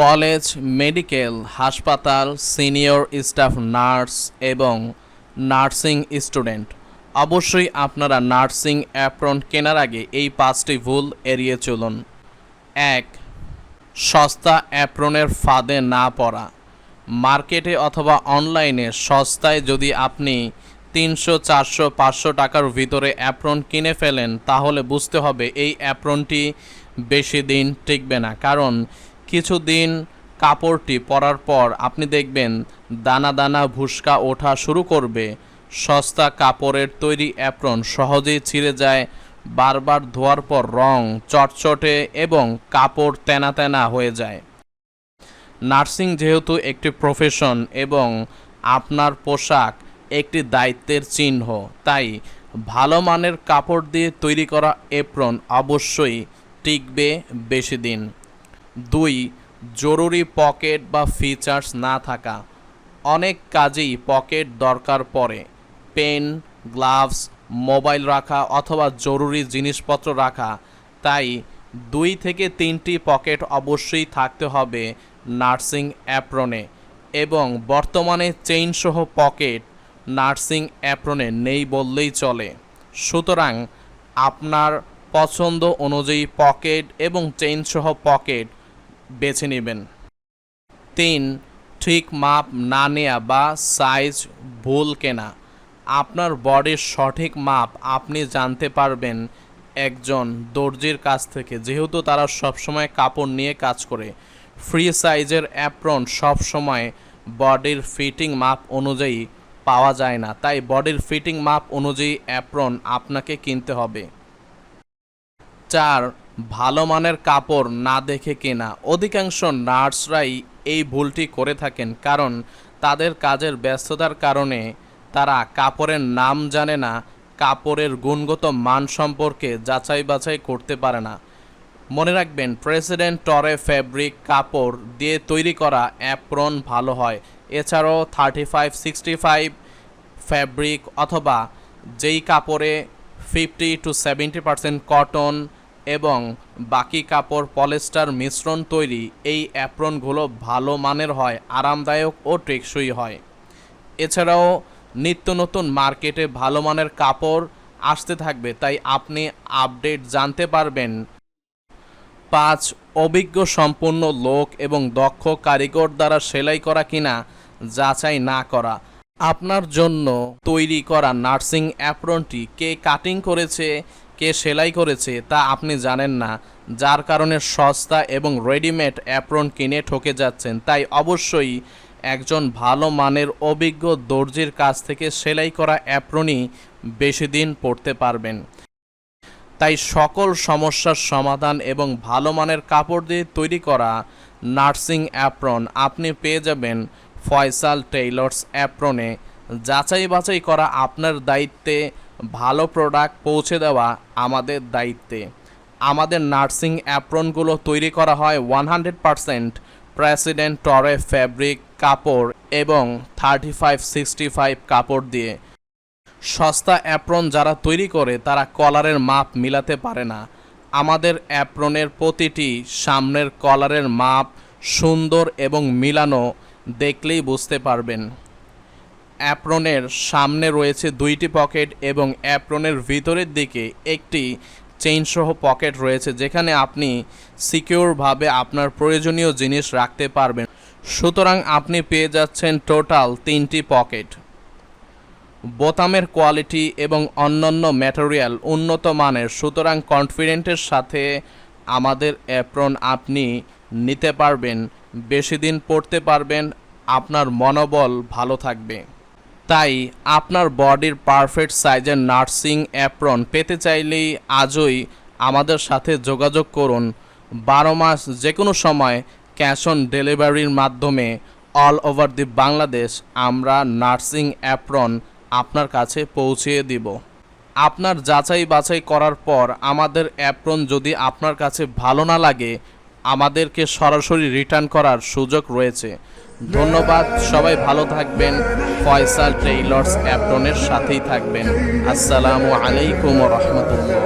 College, medical, হাসপাতাল, senior staff, nurse এবং nursing student. অবশ্যই আপনারা নার্সিং অ্যাপ্রন কেনার আগে এই পাঁচটি ভুল এড়িয়ে চলুন। এক, সস্তা অ্যাপ্রনের ফাঁদে না পড়া। মার্কেটে অথবা অনলাইনে সস্তায় যদি আপনি তিনশো, চারশো, পাঁচশো টাকার ভিতরে অ্যাপ্রন কিনে ফেলেন, তাহলে বুঝতে হবে এই অ্যাপ্রনটি বেশি দিন টিকবে না। কারণ কিছুদিন কাপড়টি পরার পর আপনি দেখবেন দানা দানা ভুসকা ওঠা শুরু করবে। সস্তা কাপড়ের তৈরি অ্যাপ্রন সহজেই ছিঁড়ে যায়, বারবার ধোয়ার পর রং চটচটে এবং কাপড় তেনা তেনা হয়ে যায়। নার্সিং যেহেতু একটি প্রফেশন এবং আপনার পোশাক একটি দায়িত্বের চিহ্ন, তাই ভালো মানের কাপড় দিয়ে তৈরি করা এপ্রন অবশ্যই টিকবে বেশি দিন। দুই, জরুরি পকেট বা ফিচার্স না থাকা। অনেক কাজেই পকেট দরকার পড়ে। পেন, গ্লাভস, মোবাইল রাখা অথবা জরুরি জিনিসপত্র রাখা। তাই দুই থেকে তিনটি পকেট অবশ্যই থাকতে হবে নার্সিং অ্যাপ্রনে এবং বর্তমানে চেইনসহ পকেট নার্সিং অ্যাপ্রনে নেই বললেই চলে। সুতরাং আপনার পছন্দ অনুযায়ী পকেট এবং চেইনসহ পকেট বেছে নেবেন। তিন, ঠিক মাপ না নেয়া বা সাইজ ভুল কেনা। আপনার বডির সঠিক মাপ আপনি জানতে পারবেন একজন দর্জির কাছ থেকে, যেহেতু তারা সবসময় কাপড় নিয়ে কাজ করে। ফ্রি সাইজের অ্যাপ্রন সবসময় বডির ফিটিং মাপ অনুযায়ী পাওয়া যায় না, তাই বডির ফিটিং মাপ অনুযায়ী অ্যাপ্রন আপনাকে কিনতে হবে। চার ভালো মানের কাপড় না দেখে কেনা। অধিকাংশ নার্সরাই এই ভুলটি করে থাকেন কারণ তাদের কাজের ব্যস্ততার কারণে তারা কাপড়ের নাম জানে না, কাপড়ের গুণগত মান সম্পর্কে যাচাই বাছাই করতে পারে না। মনে রাখবেন, প্রেসিডেন্ট টরে ফ্যাব্রিক কাপড় দিয়ে তৈরি করা অ্যাপ্রন ভালো হয়। এছাড়াও thirty five, sixty five fabric অথবা যেই কাপড়ে fifty to seventy percent cotton এবং বাকি কাপড় পলেস্টার মিশ্রণ তৈরি এই অ্যাপ্রনগুলো ভালো মানের হয়, আরামদায়ক ও টেকসই হয়। এছাড়াও নিত্য নতুন মার্কেটে ভালো মানের কাপড় আসতে থাকবে, তাই আপনি আপডেট জানতে পারবেন। পাঁচ, অভিজ্ঞ সম্পূর্ণ লোক এবং দক্ষ কারিগর দ্বারা সেলাই করা কিনা, যাচাই না করা। আপনার জন্য তৈরি করা নার্সিং অ্যাপ্রনটি কে কাটিং করেছে কে সেলাই করেছে তা আপনি জানেন না। যার কারণে সস্তা এবং রেডিমেড অ্যাপ্রন কিনে ঠকে যাচ্ছেন। তাই অবশ্যই একজন ভালো মানের অভিজ্ঞ দর্জির কাছ থেকে সেলাই করা অ্যাপ্রনই বেশি দিন পরতে পারবেন। তাই সকল সমস্যার সমাধান এবং ভালো মানের কাপড় দিয়ে তৈরি করা নার্সিং অ্যাপ্রন আপনি পেয়ে যাবেন ফয়সাল টেইলর্স অ্যাপ্রনে যাচাই বাছাই করা আপনার দায়িত্বে ভালো প্রোডাক্ট পৌঁছে দেওয়া আমাদের দায়িত্বে। আমাদের নার্সিং অ্যাপ্রনগুলো তৈরি করা হয় ওয়ান হান্ড্রেড পারসেন্ট প্রেসিডেন্ট টরে ফ্যাব্রিক কাপড় এবং থার্টি ফাইভ সিক্সটি ফাইভ কাপড় দিয়ে। সস্তা অ্যাপ্রন যারা তৈরি করে, তারা কলারের মাপ মিলাতে পারে না। আমাদের অ্যাপ্রনের প্রতিটি সামনের কলারের মাপ সুন্দর এবং মিলানো, দেখলেই বুঝতে পারবেন। অ্যাপ্রনের সামনে রয়েছে দুইটি পকেট এবং অ্যাপ্রনের ভিতরের দিকে একটি চেইনসহ পকেট রয়েছে যেখানে আপনি সিকিউরভাবে আপনার প্রয়োজনীয় জিনিস রাখতে পারবেন। সুতরাং আপনি পেয়ে যাচ্ছেন টোটাল তিনটি পকেট। বোতামের কোয়ালিটি এবং অন্যান্য ম্যাটেরিয়াল উন্নত মানের। সুতরাং কনফিডেন্টের সাথে আমাদের অ্যাপ্রন আপনি নিতে পারবেন, বেশি দিন পড়তে পারবেন, আপনার মনোবল ভালো থাকবে। তাই আপনার বডির পারফেক্ট সাইজের নার্সিং অ্যাপ্রন পেতে চাইলেই আজই আমাদের সাথে যোগাযোগ করুন। বারো মাস যে কোনো সময় ক্যাশ অন ডেলিভারির মাধ্যমে অল ওভার দি বাংলাদেশ আমরা নার্সিং অ্যাপ্রন আপনার কাছে পৌঁছিয়ে দিব। আপনার যাচাই বাছাই করার পর আমাদের অ্যাপ্রন যদি আপনার কাছে ভালো না লাগে আমাদেরকে সরাসরি রিটার্ন করার সুযোগ রয়েছে। ধন্যবাদ, সবাই ভালো থাকবেন। ফয়সাল টেইলর্স অ্যাপটনের সাথেই থাকবেন। আসসালামু আলাইকুম রহমতুল্লাহ।